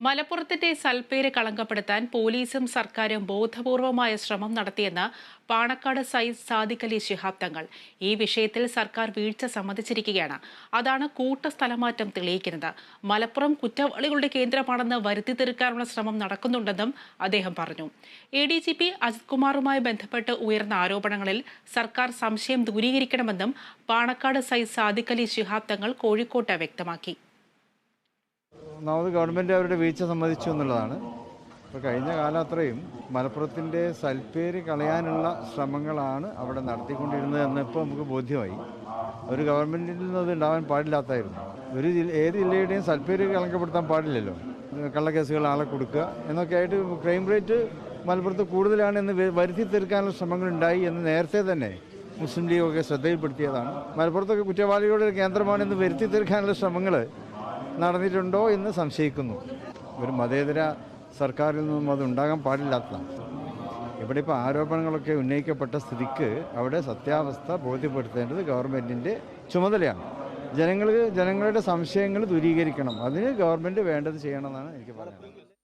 മലപ്പുറത്തിന്റെ സൽപ്പേര് കളങ്കപ്പെടുത്താൻ പോലീസും സർക്കാരും ബോധപൂർവമായ ശ്രമം നടത്തിയെന്ന് പാണക്കാട് സയ്യിദ് സാദിഖ് അലി ശിഹാബ് തങ്ങൾ. ഈ വിഷയത്തിൽ സർക്കാർ വീഴ്ച സമ്മതിച്ചിരിക്കുകയാണ്. അതാണ് കൂട്ട സ്ഥലമാറ്റം തെളിയിക്കുന്നത്. മലപ്പുറം കുറ്റവാളികളുടെ കേന്ദ്രമാണെന്ന് വരുത്തി തീർക്കാനുള്ള ശ്രമം നടക്കുന്നുണ്ടെന്നും അദ്ദേഹം പറഞ്ഞു. A D G P Ajith കുമാറുമായി ബന്ധപ്പെട്ട് ഉയർന്ന ആരോപണങ്ങളിൽ സർക്കാർ സംശയം ദൂരീകരിക്കണമെന്നും പാണക്കാട് സയ്യിദ് സാദിഖ് അലി ശിഹാബ് തങ്ങൾ കോഴിക്കോട്ട് വ്യക്തമാക്കി. ഒന്നാമത് ഗവൺമെന്റ് അവരുടെ വീഴ്ച സമ്മതിച്ചു എന്നുള്ളതാണ്. ഇപ്പോൾ കഴിഞ്ഞ കാലം അത്രയും മലപ്പുറത്തിന്റെ സൽപ്പേര് കളയാനുള്ള ശ്രമങ്ങളാണ് അവിടെ നടത്തിക്കൊണ്ടിരുന്നത് എന്ന് ഇപ്പോൾ നമുക്ക് ബോധ്യമായി. ഒരു ഗവൺമെന്റിൽ നിന്ന് അത് ഉണ്ടാവാൻ പാടില്ലാത്തായിരുന്നു. ഒരു ജില്ല ഏത് ജില്ലയുടെയും സൽപ്പേര് കളങ്കപ്പെടുത്താൻ പാടില്ലല്ലോ. കള്ളക്കേസുകൾ ആളെ കൊടുക്കുക എന്നൊക്കെ ആയിട്ട് ക്രൈം റേറ്റ് മലപ്പുറത്ത് കൂടുതലാണെന്ന് വരുത്തി തീർക്കാനുള്ള ശ്രമങ്ങൾ ഉണ്ടായി എന്ന് നേരത്തെ തന്നെ മുസ്ലിം ലീഗൊക്കെ ശ്രദ്ധയിൽപ്പെടുത്തിയതാണ്. മലപ്പുറത്തൊക്കെ കുറ്റവാളികളുടെ കേന്ദ്രമാണെന്ന് വരുത്തി തീർക്കാനുള്ള ശ്രമങ്ങൾ നടന്നിട്ടുണ്ടോ എന്ന് സംശയിക്കുന്നു. ഒരു മതേതര സർക്കാരിൽ നിന്നും അത് ഉണ്ടാകാൻ പാടില്ലാത്തതാണ്. ഇവിടെ ഇപ്പോൾ ആരോപണങ്ങളൊക്കെ ഉന്നയിക്കപ്പെട്ട സ്ഥിതിക്ക് അവിടെ സത്യാവസ്ഥ ബോധ്യപ്പെടുത്തേണ്ടത് ഗവൺമെന്റിന്റെ ചുമതലയാണ്. ജനങ്ങൾ ജനങ്ങളുടെ സംശയങ്ങൾ ദൂരീകരിക്കണം. അതിന് ഗവൺമെന്റ് വേണ്ടത് ചെയ്യണമെന്നാണ് എനിക്ക് പറയാനുള്ളത്.